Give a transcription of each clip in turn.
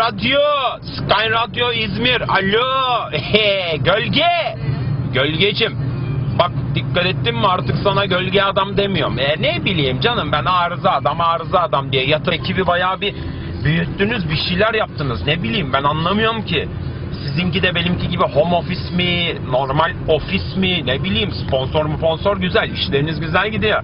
Radyo, Sky Radyo İzmir. Alo, gölge. Gölgecim. Bak dikkat ettin mi artık sana gölge adam demiyorum. E ne bileyim canım ben arıza adam arıza adam diye yatır ekibi bayağı bir büyüttünüz bir şeyler yaptınız. Ne bileyim ben anlamıyorum ki. Sizinki de benimki gibi home office mi, normal ofis mi, ne bileyim sponsor mu sponsor güzel, işleriniz güzel gidiyor.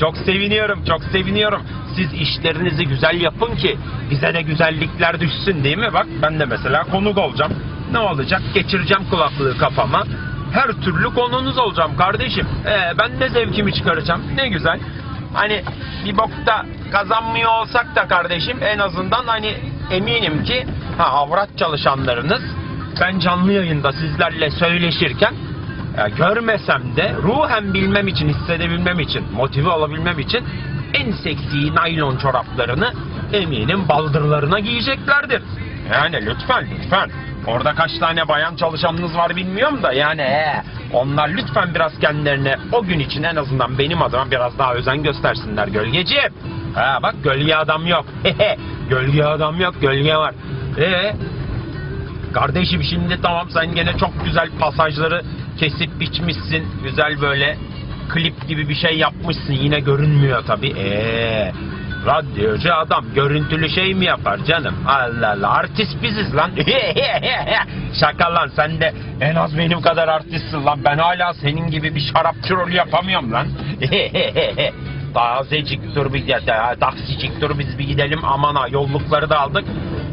Çok seviniyorum, çok seviniyorum. Siz işlerinizi güzel yapın ki bize de güzellikler düşsün değil mi? Bak ben de mesela konuk olacağım. Ne olacak? Geçireceğim kulaklığı kafama. Her türlü konunuz olacağım kardeşim. Ee, ben de zevkimi çıkaracağım. Ne güzel. Hani bir bokta kazanmıyor olsak da kardeşim en azından hani eminim ki ha avrat çalışanlarınız ben canlı yayında sizlerle söyleşirken ya görmesem de ruhen bilmem için, hissedebilmem için, motive olabilmem için en seksi naylon çoraplarını eminim baldırlarına giyeceklerdir. Yani lütfen lütfen. Orada kaç tane bayan çalışanınız var bilmiyorum da yani he, onlar lütfen biraz kendilerine o gün için en azından benim adıma biraz daha özen göstersinler gölgeci. Ha bak gölge adam yok. gölge adam yok, gölge var. Ee, Kardeşim şimdi tamam sen gene çok güzel pasajları kesip biçmişsin. Güzel böyle klip gibi bir şey yapmışsın. Yine görünmüyor tabi. Eee radyocu adam görüntülü şey mi yapar canım? Allah Allah artist biziz lan. Şaka lan sen de en az benim kadar artistsin lan. Ben hala senin gibi bir şarapçı rolü yapamıyorum lan. Tazecik dur bir taksicik dur biz bir gidelim aman ha yollukları da aldık.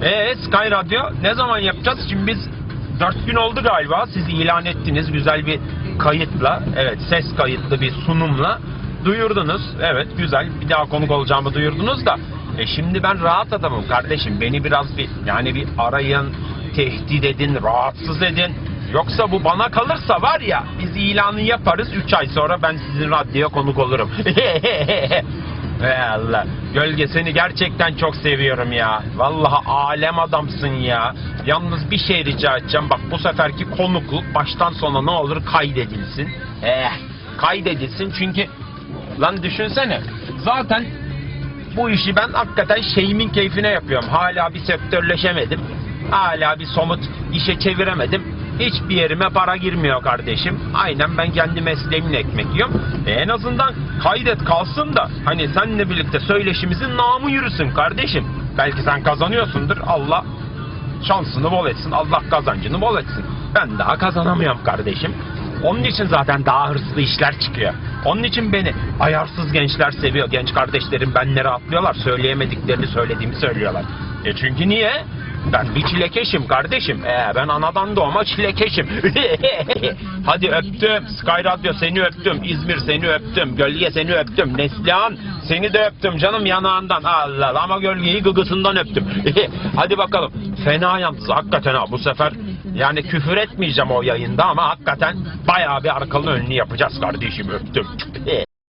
Eee Sky Radyo ne zaman yapacağız? Şimdi biz 4 gün oldu galiba siz ilan ettiniz güzel bir kayıtla evet ses kayıtlı bir sunumla duyurdunuz. Evet güzel bir daha konuk olacağımı duyurdunuz da e şimdi ben rahat adamım kardeşim beni biraz bir yani bir arayın tehdit edin rahatsız edin. Yoksa bu bana kalırsa var ya biz ilanı yaparız 3 ay sonra ben sizin radyoya konuk olurum. Ey Allah. Gölge seni gerçekten çok seviyorum ya. Vallahi alem adamsın ya. Yalnız bir şey rica edeceğim. Bak bu seferki konukluk baştan sona ne olur kaydedilsin. Eh, kaydedilsin çünkü lan düşünsene. Zaten bu işi ben hakikaten şeyimin keyfine yapıyorum. Hala bir sektörleşemedim. Hala bir somut işe çeviremedim. Hiçbir yerime para girmiyor kardeşim. Aynen ben kendi mesleğimle ekmek yiyorum. E en azından kaydet kalsın da hani seninle birlikte söyleşimizin namı yürüsün kardeşim. Belki sen kazanıyorsundur. Allah şansını bol etsin. Allah kazancını bol etsin. Ben daha kazanamıyorum kardeşim. Onun için zaten daha hırslı işler çıkıyor. Onun için beni ayarsız gençler seviyor. Genç kardeşlerim benlere atlıyorlar. Söyleyemediklerini söylediğimi söylüyorlar. E çünkü niye? Ben bir çilekeşim kardeşim. Ee, ben anadan doğma çilekeşim. Hadi öptüm. Sky Radyo seni öptüm. İzmir seni öptüm. Gölge seni öptüm. Neslihan seni de öptüm canım yanağından. Allah ama gölgeyi gıgısından öptüm. Hadi bakalım. Fena yalnız hakikaten ha bu sefer yani küfür etmeyeceğim o yayında ama hakikaten bayağı bir arkalı önlü yapacağız kardeşim öptüm.